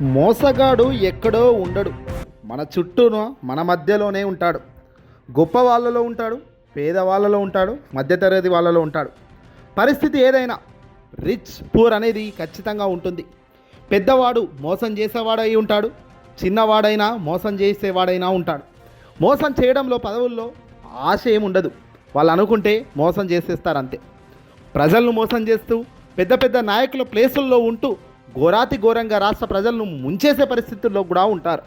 మోసగాడు ఎక్కడో ఉండడు. మన చుట్టూను మన మధ్యలోనే ఉంటాడు. గొప్ప వాళ్ళలో ఉంటాడు పేదవాళ్ళలో ఉంటాడు మధ్యతరగతి వాళ్ళలో ఉంటాడు. పరిస్థితి ఏదైనా రిచ్ పూర్ అనేది ఖచ్చితంగా ఉంటుంది. పెద్దవాడు మోసం చేసేవాడై ఉంటాడు చిన్నవాడైనా మోసం చేసేవాడైనా ఉంటాడు. మోసం చేయడంలో పదవుల్లో ఆశ ఏముండదు. ఉండదు వాళ్ళు అనుకుంటే మోసం చేసేస్తారు అంతే. ప్రజలను మోసం చేస్తూ పెద్ద పెద్ద నాయకుల ప్లేసుల్లో ఉంటూ ఘోరాతి ఘోరంగా రాష్ట్ర ప్రజలను ముంచేసే పరిస్థితుల్లో కూడా ఉంటారు.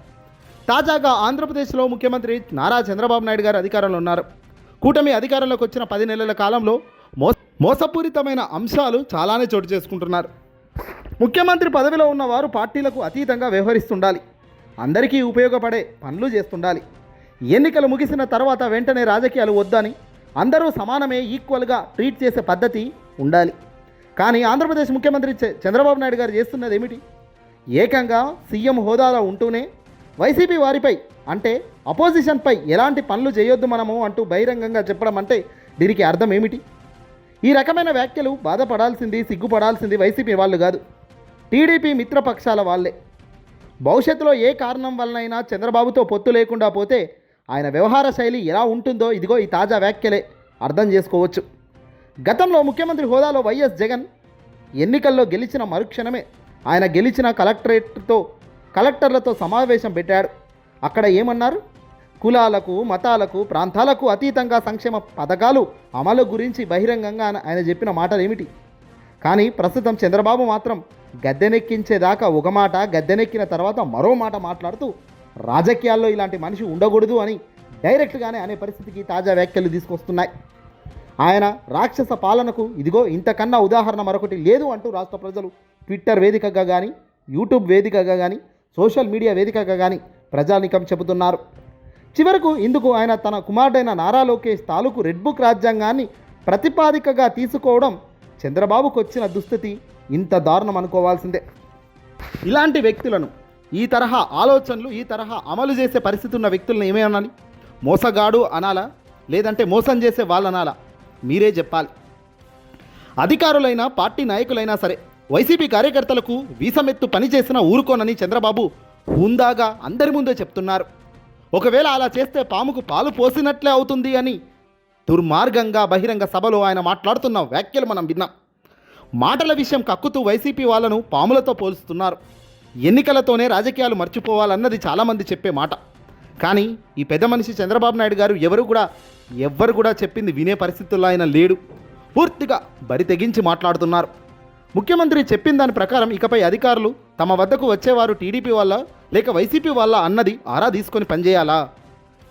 తాజాగా ఆంధ్రప్రదేశ్లో ముఖ్యమంత్రి నారా చంద్రబాబు నాయుడు గారు అధికారంలో ఉన్నారు. కూటమి అధికారంలోకి వచ్చిన పది నెలల కాలంలో మో మోసపూరితమైన అంశాలు చాలానే చోటు చేసుకుంటున్నారు. ముఖ్యమంత్రి పదవిలో ఉన్నవారు పార్టీలకు అతీతంగా వ్యవహరిస్తుండాలి. అందరికీ ఉపయోగపడే పనులు చేస్తుండాలి. ఎన్నికలు ముగిసిన తర్వాత వెంటనే రాజకీయాలు వద్దని అందరూ సమానమే ఈక్వల్గా ట్రీట్ చేసే పద్ధతి ఉండాలి. కానీ ఆంధ్రప్రదేశ్ ముఖ్యమంత్రి చంద్రబాబు నాయుడు గారు చేస్తున్నది ఏమిటి? ఏకంగా సీఎం హోదాలో ఉంటూనే వైసీపీ వారిపై అంటే అపోజిషన్పై ఎలాంటి పనులు చేయొద్దు మనము అంటూ బహిరంగంగా చెప్పడం అంటే దీనికి అర్థం ఏమిటి? ఈ రకమైన వ్యాఖ్యలు బాధపడాల్సింది సిగ్గుపడాల్సింది వైసీపీ వాళ్ళు కాదు. టీడీపీ మిత్రపక్షాల వాళ్ళే. భవిష్యత్తులో ఏ కారణం వలనైనా చంద్రబాబుతో పొత్తు లేకుండా పోతే ఆయన వ్యవహార శైలి ఎలా ఉంటుందో ఇదిగో ఈ తాజా వ్యాఖ్యలే. అర్థం చేసుకోవచ్చు. గతంలో ముఖ్యమంత్రి హోదాలో వైఎస్ జగన్ ఎన్నికల్లో గెలిచిన మరుక్షణమే ఆయన గెలిచిన కలెక్టరేట్తో కలెక్టర్లతో సమావేశం పెట్టాడు. అక్కడ ఏమన్నారు? కులాలకు మతాలకు ప్రాంతాలకు అతీతంగా సంక్షేమ పథకాలు అమలు గురించి బహిరంగంగా ఆయన చెప్పిన మాటలు ఏమిటి కానీ ప్రస్తుతం చంద్రబాబు మాత్రం గద్దెనెక్కించేదాకా ఒక మాట గద్దెనెక్కిన తర్వాత మరో మాట మాట్లాడుతూ రాజకీయాల్లో ఇలాంటి మనిషి ఉండకూడదు అని డైరెక్ట్గానే అనే పరిస్థితికి తాజా వ్యాఖ్యలు తీసుకొస్తున్నాయి. ఆయన రాక్షస పాలనకు ఇదిగో ఇంతకన్నా ఉదాహరణ మరొకటి లేదు అంటూ రాష్ట్ర ప్రజలు ట్విట్టర్ వేదికగా కానీ యూట్యూబ్ వేదికగా కానీ సోషల్ మీడియా వేదికగా కానీ ప్రజానికం చెబుతున్నారు. చివరకు ఇందుకు ఆయన తన కుమారుడైన నారా లోకేష్ తాలూకు రెడ్ బుక్ రాజ్యాంగాన్ని ప్రతిపాదికగా తీసుకోవడం చంద్రబాబుకు వచ్చిన దుస్థితి ఇంత దారుణం అనుకోవాల్సిందే. ఇలాంటి వ్యక్తులను ఈ తరహా ఆలోచనలు ఈ తరహా అమలు చేసే పరిస్థితి ఉన్న వ్యక్తులను ఏమే అనాలి మోసగాడు అనాలా? లేదంటే మోసం చేసే వాళ్ళనాలా? మీరే చెప్పాలి. అధికారులైనా పార్టీ నాయకులైనా సరే వైసీపీ కార్యకర్తలకు వీసమెత్తు పనిచేసిన ఊరుకోనని చంద్రబాబు హుందాగా అందరి ముందే చెప్తున్నారు. ఒకవేళ అలా చేస్తే పాముకు పాలు పోసినట్లే అవుతుంది అని దుర్మార్గంగా బహిరంగ సభలో ఆయన మాట్లాడుతున్న వ్యాఖ్యలు మనం విన్నాం. మాటల విషయం కక్కుతూ వైసీపీ వాళ్ళను పాములతో పోలుస్తున్నారు. ఎన్నికలతోనే రాజకీయాలు మర్చిపోవాలన్నది చాలామంది చెప్పే మాట. కానీ ఈ పెద్ద మనిషి చంద్రబాబు నాయుడు గారు ఎవరు కూడా ఎవ్వరు కూడా చెప్పింది వినే పరిస్థితుల్లో ఆయన లేడు. పూర్తిగా బరి తెగించి మాట్లాడుతున్నారు. ముఖ్యమంత్రి చెప్పిన దాని ప్రకారం ఇకపై అధికారులు తమ వద్దకు వచ్చేవారు టీడీపీ వల్ల లేక వైసీపీ వల్ల అన్నది ఆరా తీసుకొని పనిచేయాలా?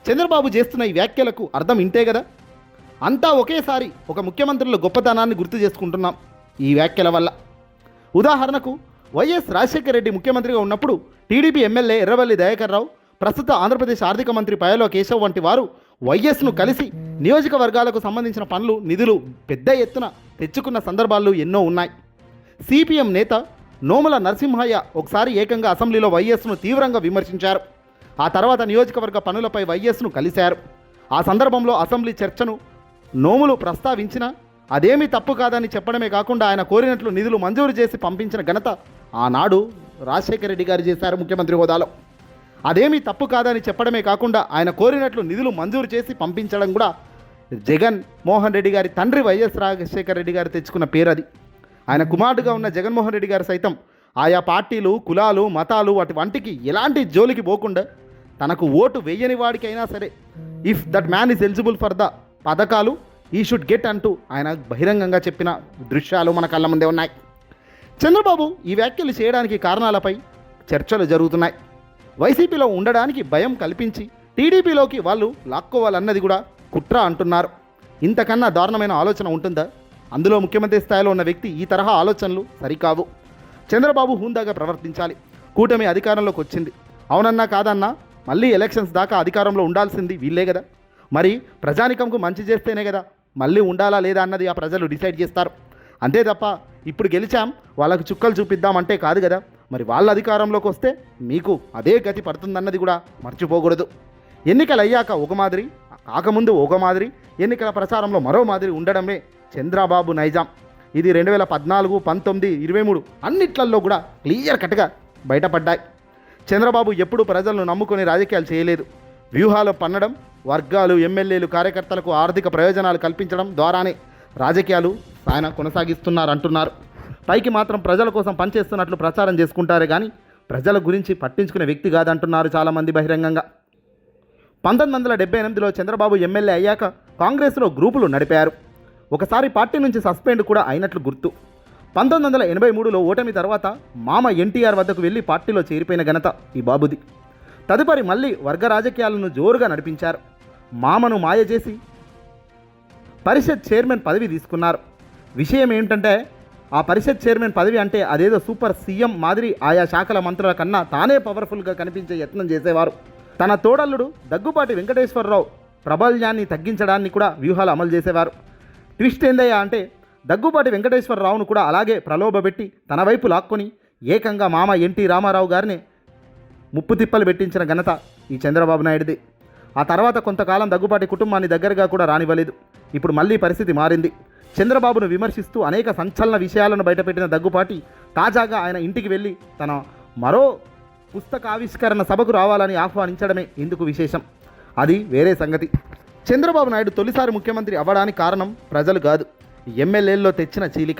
చంద్రబాబు చేస్తున్న ఈ వ్యాఖ్యలకు అర్థం ఇంతే కదా? అంతా ఒకేసారి ఒక ముఖ్యమంత్రుల గొప్పతనాన్ని గుర్తు చేసుకుంటున్నాం ఈ వ్యాఖ్యల వల్ల. ఉదాహరణకు వైఎస్ రాజశేఖర రెడ్డి ముఖ్యమంత్రిగా ఉన్నప్పుడు టీడీపీ ఎమ్మెల్యే ఎర్రవల్లి దయాకర్ రావు ప్రస్తుత ఆంధ్రప్రదేశ్ ఆర్థిక మంత్రి పయలో కేశవ్ వంటి వారు వైఎస్ను కలిసి నియోజకవర్గాలకు సంబంధించిన పనులు నిధులు పెద్ద ఎత్తున తెచ్చుకున్న సందర్భాలు ఎన్నో ఉన్నాయి. సిపిఎం నేత నోముల నరసింహయ్య ఒకసారి ఏకంగా అసెంబ్లీలో వైఎస్ను తీవ్రంగా విమర్శించారు. ఆ తర్వాత నియోజకవర్గ పనులపై వైఎస్ను కలిశారు. ఆ సందర్భంలో అసెంబ్లీ చర్చను నోములు ప్రస్తావించిన అదేమీ తప్పు కాదని చెప్పడమే కాకుండా ఆయన కోరినట్లు నిధులు మంజూరు చేసి పంపించిన ఘనత ఆనాడు రాజశేఖర రెడ్డి గారు చేశారు ముఖ్యమంత్రి హోదాలో. అదేమీ తప్పు కాదని చెప్పడమే కాకుండా ఆయన కోరినట్లు నిధులు మంజూరు చేసి పంపించడం కూడా జగన్ మోహన్ రెడ్డి గారి తండ్రి వైఎస్ రాజశేఖర రెడ్డి గారు తెచ్చుకున్న పేరు అది. ఆయన కుమారుడుగా ఉన్న జగన్మోహన్ రెడ్డి గారు సైతం ఆయా పార్టీలు కులాలు మతాలు వాటి వంటికి ఎలాంటి జోలికి పోకుండా తనకు ఓటు వేయని వాడికైనా సరే if that man is eligible for the పథకాలు ఈ షుడ్ గెట్ అంటూ ఆయన బహిరంగంగా చెప్పిన దృశ్యాలు మన కళ్ళ ముందే ఉన్నాయి. చంద్రబాబు ఈ వ్యాఖ్యలు చేయడానికి కారణాలపై చర్చలు జరుగుతున్నాయి. వైసీపీలో ఉండడానికి భయం కల్పించి టీడీపీలోకి వాళ్ళు లాక్కోవాలన్నది కూడా కుట్ర అంటున్నారు. ఇంతకన్నా దారుణమైన ఆలోచన ఉంటుందా? అందులో ముఖ్యమంత్రి స్థాయిలో ఉన్న వ్యక్తి ఈ తరహా ఆలోచనలు సరికావు. చంద్రబాబు హుందాగా ప్రవర్తించాలి. కూటమి అధికారంలోకి వచ్చింది. అవునన్నా కాదన్నా మళ్ళీ ఎలక్షన్స్ దాకా అధికారంలో ఉండాల్సింది వీళ్ళే కదా. మరి ప్రజానికంకు మంచి చేస్తేనే కదా మళ్ళీ ఉండాలా లేదా అన్నది ఆ ప్రజలు డిసైడ్ చేస్తారు. అంతే తప్ప ఇప్పుడు గెలిచాం వాళ్ళకు చుక్కలు చూపిద్దామంటే కాదు కదా. మరి వాళ్ళ అధికారంలోకి వస్తే మీకు అదే గతి పడుతుందన్నది కూడా మర్చిపోకూడదు. ఎన్నికలు అయ్యాక ఒక మాదిరి కాకముందు ఒక మాదిరి ఎన్నికల ప్రచారంలో మరో మాదిరి ఉండడమే చంద్రబాబు నైజాం. ఇది రెండు వేల పద్నాలుగు పంతొమ్మిది ఇరవై మూడు అన్నిట్లల్లో కూడా క్లియర్ కట్గా బయటపడ్డాయి. చంద్రబాబు ఎప్పుడూ ప్రజలను నమ్ముకొని రాజకీయాలు చేయలేదు. వ్యూహాలు పన్నడం వర్గాలు ఎమ్మెల్యేలు కార్యకర్తలకు ఆర్థిక ప్రయోజనాలు కల్పించడం ద్వారానే రాజకీయాలు ఆయన కొనసాగిస్తున్నారంటున్నారు. పైకి మాత్రం ప్రజల కోసం పనిచేస్తున్నట్లు ప్రచారం చేసుకుంటారే కానీ ప్రజల గురించి పట్టించుకునే వ్యక్తి కాదంటున్నారు చాలామంది బహిరంగంగా. పంతొమ్మిది వందల డెబ్బై ఎనిమిదిలో చంద్రబాబు ఎమ్మెల్యే అయ్యాక కాంగ్రెస్లో గ్రూపులు నడిపారు. ఒకసారి పార్టీ నుంచి సస్పెండ్ కూడా అయినట్లు గుర్తు. పంతొమ్మిది వందల ఎనభై మూడులో ఓటమి తర్వాత మామ ఎన్టీఆర్ వద్దకు వెళ్ళి పార్టీలో చేరిపోయిన ఘనత ఈ బాబుది. తదుపరి మళ్ళీ వర్గ రాజకీయాలను జోరుగా నడిపించారు. మామను మాయ చేసి పరిషత్ చైర్మన్ పదవి తీసుకున్నారు. విషయం ఏంటంటే ఆ పరిషత్ చైర్మన్ పదవి అంటే అదేదో సూపర్ సీఎం మాదిరి ఆయా శాఖల మంత్రుల కన్నా తానే పవర్ఫుల్గా కనిపించే యత్నం చేసేవారు. తన తోడల్లుడు దగ్గుపాటి వెంకటేశ్వరరావు ప్రబల్యాన్ని తగ్గించడాన్ని కూడా వ్యూహాలు అమలు చేసేవారు. ట్విస్ట్ ఏందయ్యా అంటే దగ్గుపాటి వెంకటేశ్వరరావును కూడా అలాగే ప్రలోభపెట్టి తన వైపు లాక్కొని ఏకంగా మామ ఎన్టీ రామారావు గారిని ముప్పు తిప్పలు పెట్టించిన ఘనత ఈ చంద్రబాబు నాయుడిది. ఆ తర్వాత కొంతకాలం దగ్గుపాటి కుటుంబాన్ని దగ్గరగా కూడా రానివ్వలేదు. ఇప్పుడు మళ్ళీ పరిస్థితి మారింది. చంద్రబాబును విమర్శిస్తూ అనేక సంచలన విషయాలను బయటపెట్టిన దగ్గుపాటి తాజాగా ఆయన ఇంటికి వెళ్ళి తన మరో పుస్తక ఆవిష్కరణ సభకు రావాలని ఆహ్వానించడమే ఇందుకు విశేషం. అది వేరే సంగతి. చంద్రబాబు నాయుడు తొలిసారి ముఖ్యమంత్రి అవ్వడానికి కారణం ప్రజలు కాదు. ఎమ్మెల్యేల్లో తెచ్చిన చీలిక.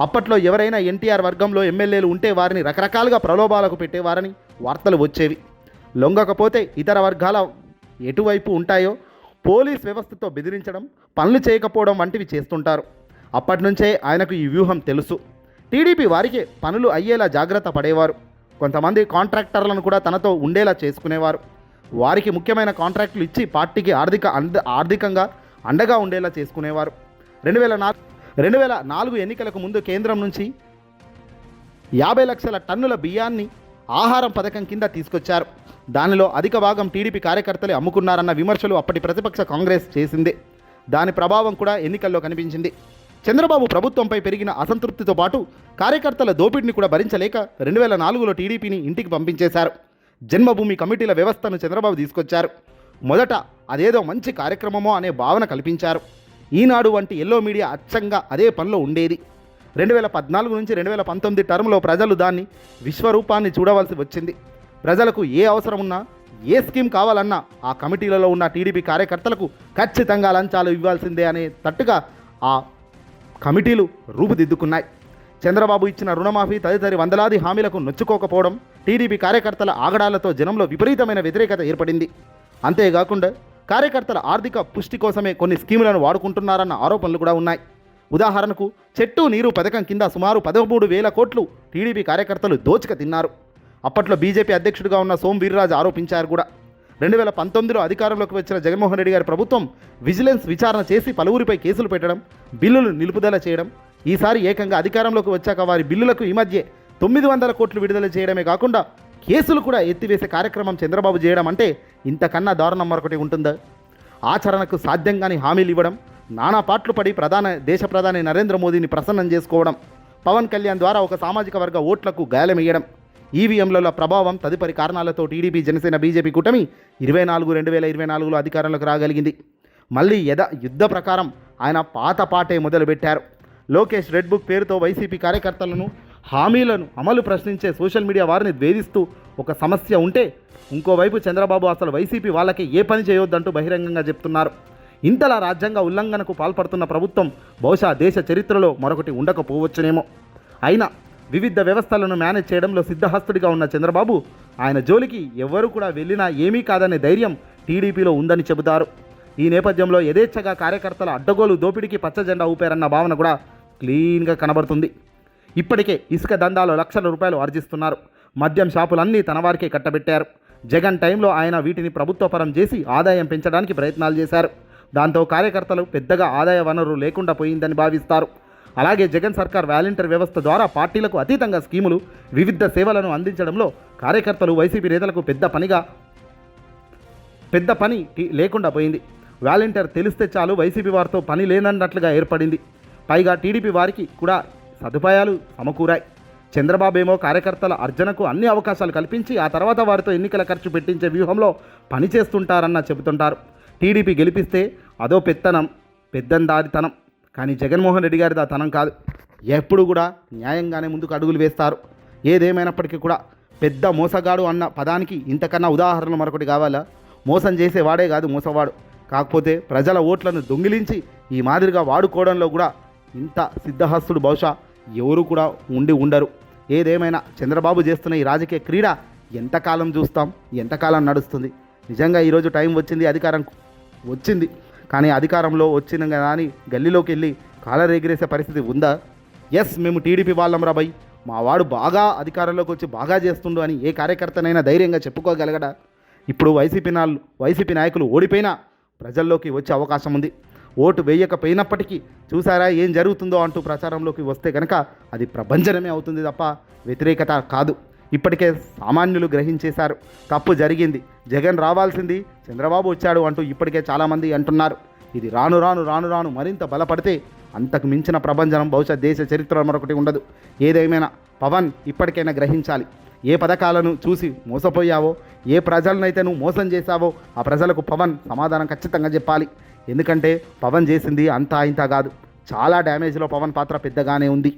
అప్పట్లో ఎవరైనా ఎన్టీఆర్ వర్గంలో ఎమ్మెల్యేలు ఉంటే వారిని రకరకాలుగా ప్రలోభాలకు పెట్టేవారని వార్తలు వచ్చేవి. లొంగకపోతే ఇతర వర్గాల ఎటువైపు ఉంటాయో పోలీస్ వ్యవస్థతో బెదిరించడం పనులు చేయకపోవడం వంటివి చేస్తుంటారు. అప్పటి నుంచే ఆయనకు ఈ వ్యూహం తెలుసు. టీడీపీ వారికి పనులు అయ్యేలా జాగ్రత్త పడేవారు. కొంతమంది కాంట్రాక్టర్లను కూడా తనతో ఉండేలా చేసుకునేవారు. వారికి ముఖ్యమైన కాంట్రాక్టులు ఇచ్చి పార్టీకి ఆర్థిక అంద ఆర్థికంగా అండగా ఉండేలా చేసుకునేవారు. రెండు వేల నాలుగు రెండు వేల నాలుగు ఎన్నికలకు ముందు కేంద్రం నుంచి యాభై లక్షల టన్నుల బియ్యాన్ని ఆహారం పథకం కింద తీసుకొచ్చారు. దానిలో అధిక భాగం టీడీపీ కార్యకర్తలే అమ్ముకున్నారన్న విమర్శలు అప్పటి ప్రతిపక్ష కాంగ్రెస్ చేసింది. దాని ప్రభావం కూడా ఎన్నికల్లో కనిపించింది. చంద్రబాబు ప్రభుత్వంపై పెరిగిన అసంతృప్తితో పాటు కార్యకర్తల దోపిడిని కూడా భరించలేక రెండు వేల నాలుగులో టీడీపీని ఇంటికి పంపించేశారు. జన్మభూమి కమిటీల వ్యవస్థను చంద్రబాబు తీసుకొచ్చారు. మొదట అదేదో మంచి కార్యక్రమమో అనే భావన కల్పించారు. ఈనాడు వంటి ఎల్లో మీడియా అచ్చంగా అదే పనిలో ఉండేది. రెండు వేల పద్నాలుగు నుంచి రెండు వేల పంతొమ్మిది టర్మ్లో ప్రజలు దాన్ని విశ్వరూపాన్ని చూడవలసి వచ్చింది. ప్రజలకు ఏ అవసరం ఉన్నా ఏ స్కీమ్ కావాలన్నా ఆ కమిటీలలో ఉన్న టీడీపీ కార్యకర్తలకు ఖచ్చితంగా లంచాలు ఇవ్వాల్సిందే అనే తట్టుగా ఆ కమిటీలు రూపుదిద్దుకున్నాయి. చంద్రబాబు ఇచ్చిన రుణమాఫీ తదితరి వందలాది హామీలకు నొచ్చుకోకపోవడం టీడీపీ కార్యకర్తల ఆగడాలతో జనంలో విపరీతమైన వ్యతిరేకత ఏర్పడింది. అంతేకాకుండా కార్యకర్తల ఆర్థిక పుష్టి కోసమే కొన్ని స్కీములను వాడుకుంటున్నారన్న ఆరోపణలు కూడా ఉన్నాయి. ఉదాహరణకు చెట్టు నీరు పథకం కింద సుమారు పదమూడు వేల కోట్లు టీడీపీ కార్యకర్తలు దోచుక తిన్నారు. అప్పట్లో బీజేపీ అధ్యక్షుడిగా ఉన్న సోమ్ వీర్రాజు ఆరోపించారు కూడా. రెండు వేల పంతొమ్మిదిలో అధికారంలోకి వచ్చిన జగన్మోహన్ రెడ్డి గారి ప్రభుత్వం విజిలెన్స్ విచారణ చేసి పలువురిపై కేసులు పెట్టడం బిల్లులు నిలుపుదల చేయడం ఈసారి ఏకంగా అధికారంలోకి వచ్చాక వారి బిల్లులకు ఈ మధ్య తొమ్మిది వందల కోట్లు విడుదల చేయడమే కాకుండా కేసులు కూడా ఎత్తివేసే కార్యక్రమం చంద్రబాబు చేయడం అంటే ఇంతకన్నా దారుణం మరొకటి ఉంటుందా? ఆచరణకు సాధ్యంగాని హామీలు ఇవ్వడం నానా పాట్లు పడి ప్రధాన దేశ ప్రధాని నరేంద్ర మోదీని ప్రసన్నం చేసుకోవడం పవన్ కళ్యాణ్ ద్వారా ఒక సామాజిక వర్గ ఓట్లకు గాయలమేయడం ఈవీఎంల ప్రభావం తదుపరి కారణాలతో టీడీపీ జనసేన బీజేపీ కూటమి ఇరవై నాలుగు రెండు వేల ఇరవై నాలుగులో అధికారంలోకి రాగలిగింది. మళ్ళీ యథ యుద్ధ ప్రకారం ఆయన పాత పాటే మొదలుపెట్టారు. లోకేష్ రెడ్ బుక్ పేరుతో వైసీపీ కార్యకర్తలను హామీలను అమలు ప్రశ్నించే సోషల్ మీడియా వారిని వేధిస్తూ ఒక సమస్య ఉంటే ఇంకోవైపు చంద్రబాబు అసలు వైసీపీ వాళ్ళకి ఏ పని చేయొద్దంటూ బహిరంగంగా చెప్తున్నారు. ఇంతలా రాజ్యాంగ ఉల్లంఘనకు పాల్పడుతున్న ప్రభుత్వం బహుశా దేశ చరిత్రలో మరొకటి ఉండకపోవచ్చునేమో. అయినా వివిధ వ్యవస్థలను మేనేజ్ చేయడంలో సిద్ధహస్తుడిగా ఉన్న చంద్రబాబు ఆయన జోలికి ఎవ్వరూ కూడా వెళ్ళినా ఏమీ కాదనే ధైర్యం టీడీపీలో ఉందని చెబుతారు. ఈ నేపథ్యంలో యథేచ్ఛగా కార్యకర్తల అడ్డగోలు దోపిడీకి పచ్చజెండా ఊపారన్న భావన కూడా క్లీన్గా కనబడుతుంది. ఇప్పటికే ఇసుక దందాలో లక్షల రూపాయలు ఆర్జిస్తున్నారు. మద్యం షాపులన్నీ తన వారికే కట్టబెట్టారు. జగన్ టైంలో ఆయన వీటిని ప్రభుత్వపరం చేసి ఆదాయం పెంచడానికి ప్రయత్నాలు చేశారు. దాంతో కార్యకర్తలు పెద్దగా ఆదాయ వనరు లేకుండా పోయిందని భావిస్తారు. అలాగే జగన్ సర్కార్ వాలంటీర్ వ్యవస్థ ద్వారా పార్టీలకు అతీతంగా స్కీములు వివిధ సేవలను అందించడంలో కార్యకర్తలు వైసీపీ నేతలకు పెద్ద పనిగా పెద్ద పని లేకుండా పోయింది. వాలంటీర్ తెలిస్తే చాలు వైసీపీ వారితో పని లేనన్నట్లుగా ఏర్పడింది. పైగా టీడీపీ వారికి కూడా సదుపాయాలు సమకూరాయి. చంద్రబాబేమో కార్యకర్తల అర్జనకు అన్ని అవకాశాలు కల్పించి ఆ తర్వాత వారితో ఎన్నికల ఖర్చు పెట్టించే వ్యూహంలో పనిచేస్తుంటారన్న చెబుతుంటారు. టీడీపీ గెలిపిస్తే అదో పెత్తనం పెద్దందారితనం. కానీ జగన్మోహన్ రెడ్డి గారిది ఆ తనం కాదు. ఎప్పుడు కూడా న్యాయంగానే ముందుకు అడుగులు వేస్తారు. ఏదేమైనప్పటికీ కూడా పెద్ద మోసగాడు అన్న పదానికి ఇంతకన్నా ఉదాహరణలు మరొకటి కావాలా? మోసం చేసేవాడే కాదు మోసవాడు. కాకపోతే ప్రజల ఓట్లను దొంగిలించి ఈ మాదిరిగా వాడుకోవడంలో కూడా ఇంత సిద్ధహస్తుడు బహుశా ఎవరు కూడా ఉండి ఉండరు. ఏదేమైనా చంద్రబాబు చేస్తున్న ఈ రాజకీయ క్రీడ ఎంతకాలం చూస్తాం? ఎంతకాలం నడుస్తుంది? నిజంగా ఈరోజు టైం వచ్చింది అధికారం వచ్చింది. కానీ అధికారంలో వచ్చిన కదా అని గల్లీలోకి వెళ్ళి కాలర్ ఎగిరేసే పరిస్థితి ఉందా? ఎస్ మేము టీడీపీ వాళ్ళం రాబాయ్ మా వాడు బాగా అధికారంలోకి వచ్చి బాగా చేస్తుండు అని ఏ కార్యకర్తనైనా ధైర్యంగా చెప్పుకోగలగడా? ఇప్పుడు వైసీపీ నాళ్ళు వైసీపీ నాయకులు ఓడిపోయినా ప్రజల్లోకి వచ్చే అవకాశం ఉంది. ఓటు వేయకపోయినప్పటికీ చూసారా ఏం జరుగుతుందో అంటూ ప్రచారంలోకి వస్తే కనుక అది ప్రభంజనమే అవుతుంది తప్ప వ్యతిరేకత కాదు. ఇప్పటికే సామాన్యులు గ్రహించేశారు. తప్పు జరిగింది. జగన్ రావాల్సింది చంద్రబాబు వచ్చాడు అంటూ ఇప్పటికే చాలామంది అంటున్నారు. ఇది రాను రాను రాను రాను మరింత బలపడితే అంతకు మించిన ప్రభంజనం బహుశా దేశ చరిత్ర మరొకటి ఉండదు. ఏదేమైనా పవన్ ఇప్పటికైనా గ్రహించాలి. ఏ పథకాలను చూసి మోసపోయావో ఏ ప్రజలనైతే నువ్వు మోసం చేశావో ఆ ప్రజలకు పవన్ సమాధానం ఖచ్చితంగా చెప్పాలి. ఎందుకంటే పవన్ చేసింది అంతా ఇంత కాదు. చాలా డ్యామేజ్లో పవన్ పాత్ర పెద్దగానే ఉంది.